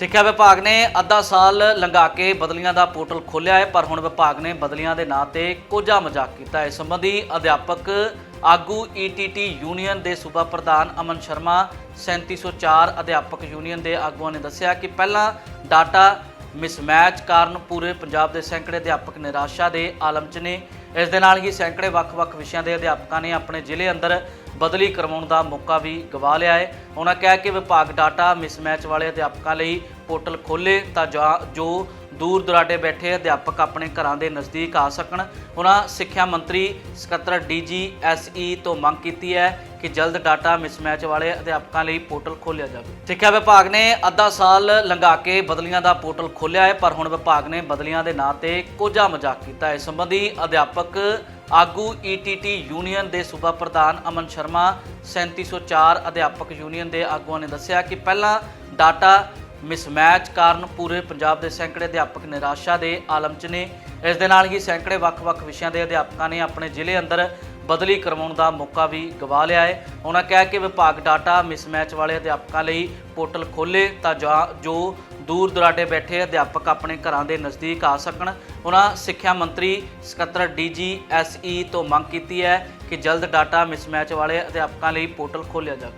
ਸਿੱਖਿਆ ਵਿਭਾਗ ਨੇ ਅੱਧਾ ਸਾਲ ਲੰਘਾ ਕੇ ਬਦਲੀਆਂ ਦਾ ਪੋਰਟਲ ਖੋਲ੍ਹਿਆ ਹੈ, ਪਰ ਹੁਣ ਵਿਭਾਗ ਨੇ ਬਦਲੀਆਂ ਦੇ ਨਾਂ ਤੇ ਕੋਝਾ ਮਜ਼ਾਕ ਕੀਤਾ ਹੈ। ਇਸ ਸੰਬੰਧੀ ਅਧਿਆਪਕ ਆਗੂ ਈਟੀਟੀ ਯੂਨੀਅਨ ਦੇ ਸੂਬਾ ਪ੍ਰਧਾਨ ਅਮਨ ਸ਼ਰਮਾ 3704 ਅਧਿਆਪਕ ਯੂਨੀਅਨ ਦੇ ਆਗੂਆਂ ਨੇ ਦੱਸਿਆ ਕਿ ਪਹਿਲਾਂ ਡਾਟਾ ਮਿਸਮੈਚ ਕਾਰਨ ਪੂਰੇ ਪੰਜਾਬ ਦੇ ਸੈਂਕੜੇ ਅਧਿਆਪਕ ਨਿਰਾਸ਼ਾ ਦੇ ਆਲਮ 'ਚ ਨੇ। ਇਸ ਦੇ ਨਾਲ ਹੀ ਸੈਂਕੜੇ ਵੱਖ-ਵੱਖ ਵਿਸ਼ਿਆਂ ਦੇ ਅਧਿਆਪਕਾਂ ਨੇ ਆਪਣੇ ਜ਼ਿਲ੍ਹੇ ਅੰਦਰ ਬਦਲੀ ਕਰਵਾਉਣ ਦਾ ਮੌਕਾ ਵੀ ਗਵਾ ਲਿਆ ਹੈ। ਉਹਨਾਂ ਕਿਹਾ ਕਿ ਵਿਭਾਗ ਡਾਟਾ ਮਿਸਮੈਚ ਵਾਲੇ ਅਧਿਆਪਕਾਂ ਲਈ ਪੋਰਟਲ ਖੋਲੇ ਤਾਂ ਜਾ- ਜੋ ਦੂਰ ਦੁਰਾਡੇ ਬੈਠੇ ਅਧਿਆਪਕ ਆਪਣੇ ਘਰਾਂ ਦੇ ਨਜ਼ਦੀਕ ਆ ਸਕਣ। ਉਹਨਾਂ ਸਿੱਖਿਆ ਮੰਤਰੀ ਸਕੱਤਰ ਡੀਜੀ ਐਸਈ ਤੋਂ ਮੰਗ ਕੀਤੀ ਹੈ ਕਿ ਜਲਦ ਡਾਟਾ ਮਿਸਮੈਚ ਵਾਲੇ ਅਧਿਆਪਕਾਂ ਲਈ ਪੋਰਟਲ ਖੋਲ੍ਹਿਆ ਜਾਵੇ। ਸਿੱਖਿਆ ਵਿਭਾਗ ਨੇ ਅੱਧਾ ਸਾਲ ਲੰਘਾ ਕੇ ਬਦਲੀਆਂ ਦਾ ਪੋਰਟਲ ਖੋਲ੍ਹਿਆ ਹੈ, ਪਰ ਹੁਣ ਵਿਭਾਗ ਨੇ ਬਦਲੀਆਂ ਦੇ ਨਾਂ ਤੇ ਕੋਝਾ ਮਜ਼ਾਕ ਕੀਤਾ ਹੈ। ਇਸ ਸੰਬੰਧੀ ਅਧਿਆਪਕ ਆਗੂ ਈਟੀਟੀ ਯੂਨੀਅਨ ਦੇ ਸੂਬਾ ਪ੍ਰਧਾਨ ਅਮਨ ਸ਼ਰਮਾ 3704 ਅਧਿਆਪਕ ਯੂਨੀਅਨ ਦੇ ਆਗੂਆਂ ਨੇ ਦੱਸਿਆ ਕਿ ਪਹਿਲਾਂ ਡਾਟਾ ਮਿਸਮੈਚ ਕਾਰਨ ਪੂਰੇ ਪੰਜਾਬ ਦੇ ਸੈਂਕੜੇ ਅਧਿਆਪਕ ਨਿਰਾਸ਼ਾ ਦੇ ਆਲਮ 'ਚ ਨੇ। ਇਸ ਦੇ ਨਾਲ ਹੀ ਸੈਂਕੜੇ ਵੱਖ-ਵੱਖ ਵਿਸ਼ਿਆਂ ਦੇ ਅਧਿਆਪਕਾਂ ਨੇ ਆਪਣੇ ਜ਼ਿਲ੍ਹੇ ਅੰਦਰ ਬਦਲੀ ਕਰਵਾਉਣ ਦਾ ਮੌਕਾ ਵੀ ਗਵਾ ਲਿਆ ਹੈ। ਉਹਨਾਂ ਕਿਹਾ ਕਿ ਵਿਭਾਗ ਡਾਟਾ ਮਿਸਮੈਚ ਵਾਲੇ ਅਧਿਆਪਕਾਂ ਲਈ ਪੋਰਟਲ ਖੋਲੇ ਤਾਂ ਜਾ- ਜੋ ਦੂਰ ਦੁਰਾਡੇ ਬੈਠੇ ਅਧਿਆਪਕ ਆਪਣੇ ਘਰਾਂ ਦੇ ਨਜ਼ਦੀਕ ਆ ਸਕਣ। ਉਹਨਾਂ ਸਿੱਖਿਆ ਮੰਤਰੀ ਸਕੱਤਰ ਡੀਜੀ ਐਸਈ ਤੋਂ ਮੰਗ ਕੀਤੀ ਹੈ ਕਿ ਜਲਦ ਡਾਟਾ ਮਿਸਮੈਚ ਵਾਲੇ ਅਧਿਆਪਕਾਂ ਲਈ ਪੋਰਟਲ ਖੋਲ੍ਹਿਆ ਜਾਵੇ।